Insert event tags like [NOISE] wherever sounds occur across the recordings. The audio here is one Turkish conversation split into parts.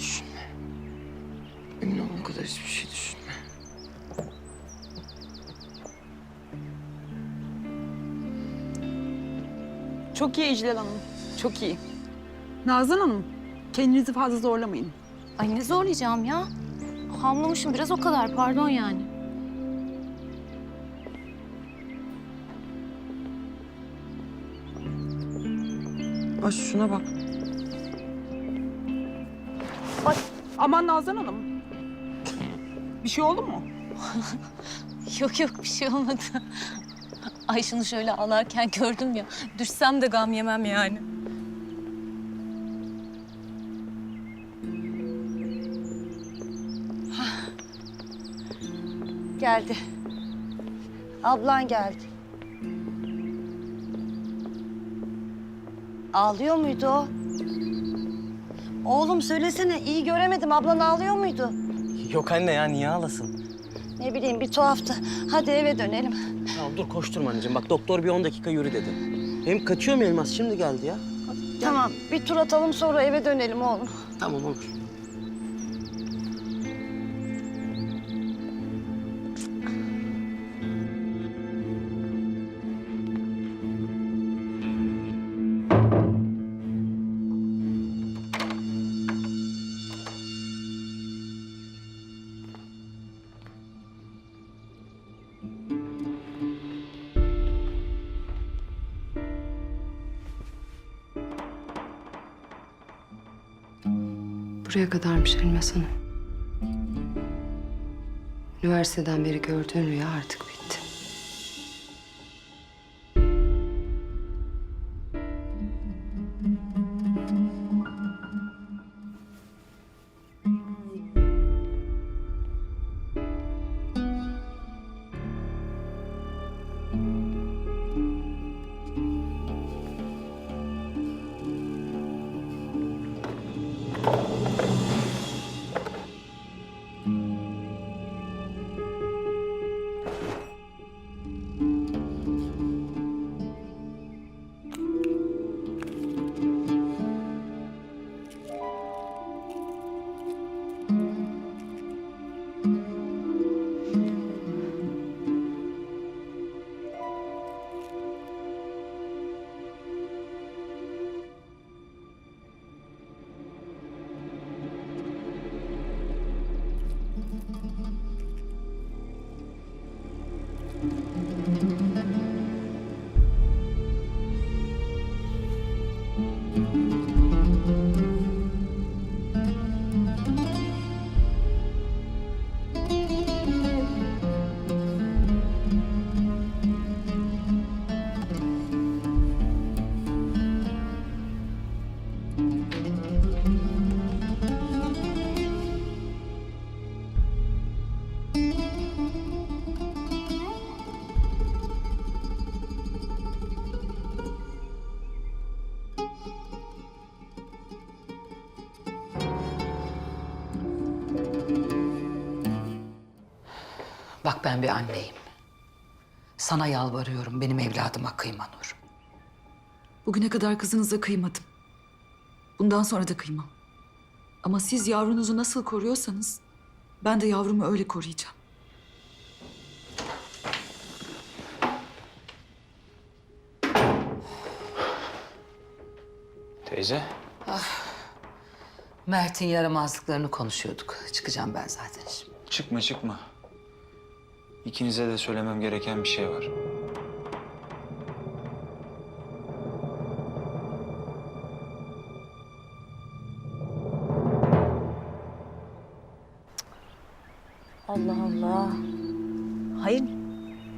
Düşünme. Emin olana kadar hiçbir şey düşünme. Çok iyi İclal Hanım. Çok iyi. Nazan Hanım, kendinizi fazla zorlamayın. Ay ne zorlayacağım ya. Hamlamışım biraz o kadar pardon yani. Ay şuna bak. Aman Nazan Hanım. Bir şey oldu mu? [LAUGHS] Yok yok bir şey olmadı. Ay şunu şöyle alarken gördüm ya. Düşsem de gam yemem yani. Geldi. Ablan geldi. Ağlıyor muydu o? Oğlum söylesene iyi göremedim. Ablan ağlıyor muydu? Yok anne ya niye ağlasın? Ne bileyim bir tuhaftı. Hadi eve dönelim. Tamam dur koşturma anneciğim. Bak doktor bir 10 dakika yürü dedi. Hem kaçıyor mu Elmas? Şimdi geldi ya. Tamam bir tur atalım sonra eve dönelim oğlum. Tamam olur. Buraya kadarmış Elmas Hanım. Üniversiteden beri gördüğün rüya artık bitti. Bak ben bir anneyim. Sana yalvarıyorum benim evladıma kıyma Nur. Bugüne kadar kızınıza kıymadım. Bundan sonra da kıymam. Ama siz yavrunuzu nasıl koruyorsanız ben de yavrumu öyle koruyacağım. Teyze. Mert'in yaramazlıklarını konuşuyorduk. Çıkacağım ben zaten şimdi. Çıkma çıkma. İkinize de söylemem gereken bir şey var. Allah Allah. Hayır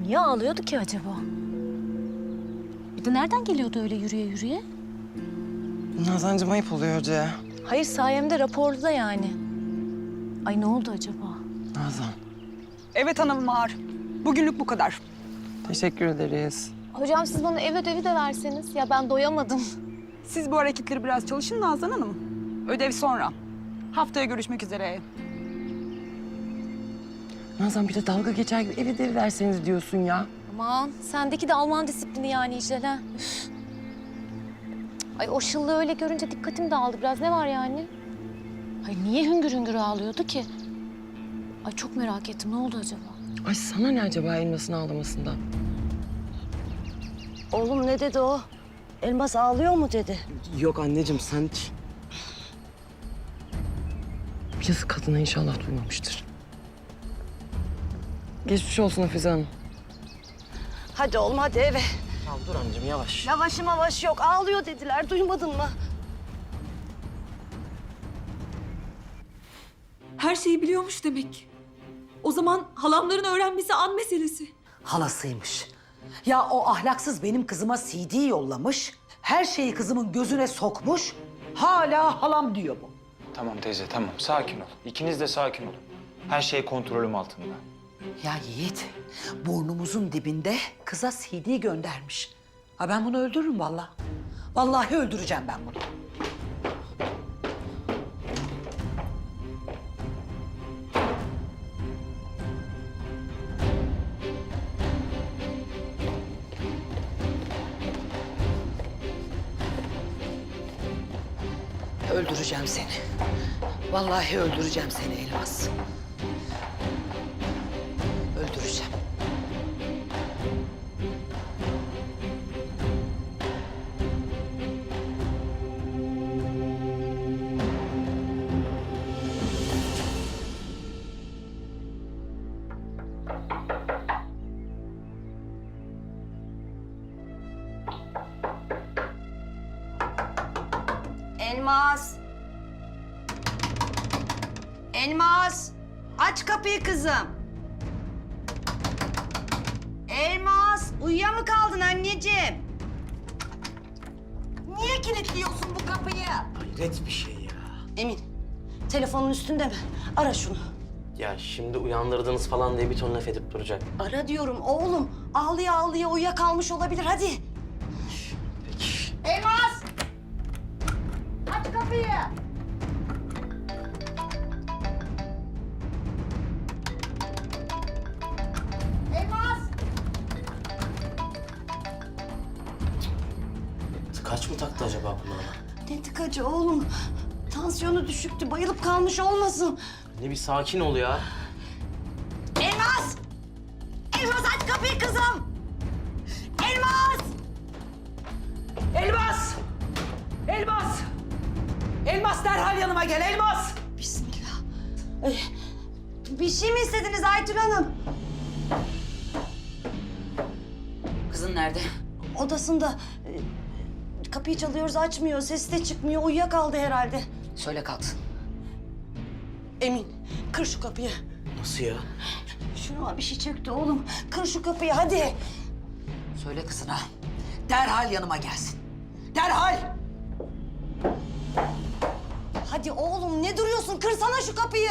niye ağlıyordu ki acaba? Bir de nereden geliyordu öyle yürüye yürüye? Nazancığım ayıp oluyor hoca ya. Hayır sayemde raporda yani. Ay ne oldu acaba? Nazan. Evet hanımım ağır. Bugünlük bu kadar. Teşekkür ederiz. Hocam siz bana ev ödevi de verseniz. Ya ben doyamadım. Siz bu hareketleri biraz çalışın Nazan Hanım. Ödev sonra. Haftaya görüşmek üzere. Nazan bir de dalga geçer gibi ev ödevi verseniz diyorsun ya. Aman sendeki de Alman disiplini yani İclal Üf. Ay o şıllığı öyle görünce dikkatim dağıldı biraz. Ne var yani? Ay niye hüngür hüngür ağlıyordu ki? Ay çok merak ettim. Ne oldu acaba? Ay sana ne acaba elmasın ağlamasından? Oğlum ne dedi o? Elmas ağlıyor mu dedi. Yok anneciğim sen hiç... Yazık kadına inşallah duymamıştır. Geçmiş olsun Hafize Hanım. Hadi oğlum hadi eve. Tamam dur anneciğim yavaş. Yavaş yavaş yok ağlıyor dediler duymadın mı? Her şeyi biliyormuş demek. O zaman halamların öğrenmesi an meselesi. Halasıymış. Ya o ahlaksız benim kızıma CD yollamış. Her şeyi kızımın gözüne sokmuş. Hala halam diyor bu. Tamam teyze tamam sakin ol. İkiniz de sakin olun. Her şey kontrolüm altında. Ya Yiğit, burnumuzun dibinde kıza CD göndermiş. Ha ben bunu öldürürüm vallahi. Vallahi öldüreceğim ben bunu. Öldüreceğim seni. Vallahi öldüreceğim seni Elmas. Aç kapıyı kızım. Elmas. Uyuya mı kaldın anneciğim? Niye kilitliyorsun bu kapıyı? Hayret bir şey ya. Emin. Telefonun üstünde mi? Ara şunu. Ya şimdi uyandırdınız falan diye bir ton laf edip duracak. Ara diyorum oğlum. Ağlıya ağlıya uyuyakalmış olabilir. Hadi. Taktı acaba kulağına? Ne tıkacı oğlum? Tansiyonu düşüktü. Bayılıp kalmış olmasın. Ne bir sakin ol ya. Elmas! Elmas aç kapıyı kızım! Elmas! Elmas! Elmas! Elmas derhal yanıma gel Elmas! Bismillah. Ay, bir şey mi istediniz Aytül Hanım? Kızın nerede? Odasında. e, Kapıyı çalıyoruz açmıyor. Sesi de çıkmıyor. Uyuyakaldı herhalde. Söyle kalksın. Emin kır şu kapıyı. Nasıl ya? Şuna bir şey çöktü oğlum. Kır şu kapıyı hadi. Söyle kızına. Derhal yanıma gelsin. Derhal! Hadi oğlum ne duruyorsun? Kırsana şu kapıyı.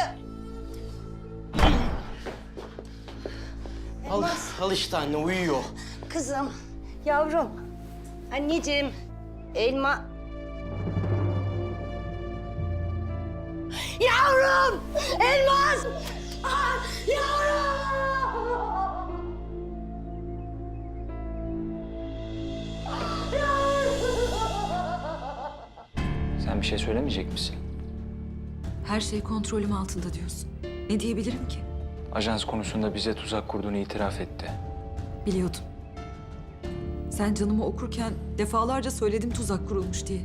Al, al işte anne uyuyor. Kızım, yavrum, anneciğim, elma... Yavrum! Elmas! Ah, yavrum! Sen bir şey söylemeyecek misin? Her şey kontrolüm altında diyorsun. Ne diyebilirim ki? Ajans konusunda bize tuzak kurduğunu itiraf etti. Biliyordum. Sen canımı okurken defalarca söyledim tuzak kurulmuş diye.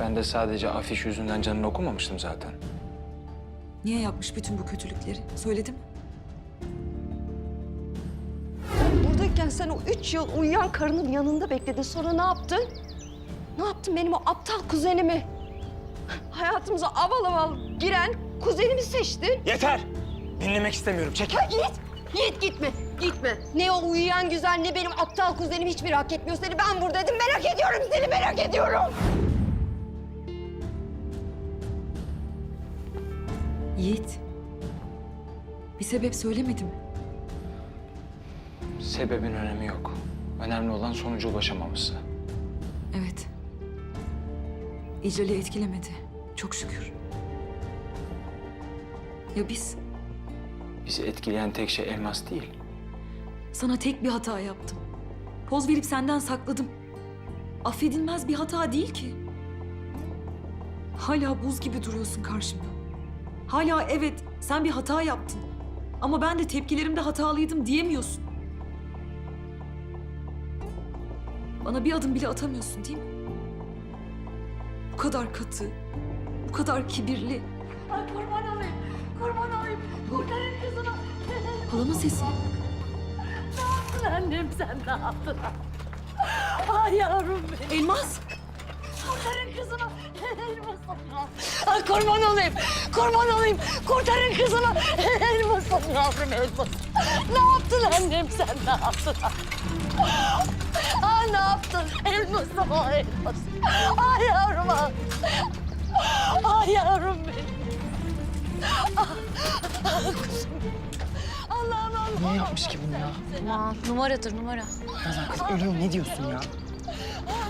Ben de sadece afiş yüzünden canını okumamıştım zaten. Niye yapmış bütün bu kötülükleri? Söyledim. Buradayken sen o üç yıl uyuyan karının yanında bekledin. Sonra ne yaptın? Ne yaptın benim o aptal kuzenimi? Hayatımıza aval aval giren kuzenimi seçtin. Yeter! Dinlemek istemiyorum. Çekil. Ha Yiğit, Yiğit gitme, gitme. Ne o uyuyan güzel ne benim aptal kuzenim hiçbir hak etmiyor seni. Ben buradaydım merak ediyorum seni merak ediyorum. Yiğit. Bir sebep söylemedi mi? Sebebin önemi yok. Önemli olan sonuca ulaşamamızı. Evet. İcral'i etkilemedi. Çok şükür. Ya biz? Bizi etkileyen tek şey elmas değil. Sana tek bir hata yaptım. Poz verip senden sakladım. Affedilmez bir hata değil ki. Hala buz gibi duruyorsun karşımda. Hala evet sen bir hata yaptın. Ama ben de tepkilerimde hatalıydım diyemiyorsun. Bana bir adım bile atamıyorsun değil mi? Bu kadar katı, bu kadar kibirli. Ay kurban olayım. Kurban olayım. Kurtarın kızımı. Halamın sesi. Yaptın annem sen ne yaptın? Ay yavrum benim. Elmas! Kurtarın kızımı. Elmasım. Ay kurban olayım. Kurban olayım. Kurtarın kızımı. Elmasım yavrum elmasım. Ne yaptın annem sen ne yaptın? Ay ne yaptın? Elmasım o elmasım. Ay yavrum ah. Ay yavrum benim. Ah, ah, kuzum. Niye yapmış ki bunu ya? Aman numaradır numara. Nazan kız ölüyor ne diyorsun ya?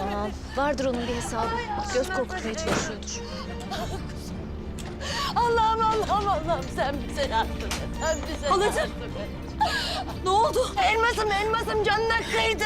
Aman vardır onun bir hesabı. Göz korkutmaya çalışıyordur. Allah'ım Allah'ım Allah'ım sen bize yardım et. Sen bize Halacığım. yardım et. Ne oldu? Elmasım elmasım canına kıydı.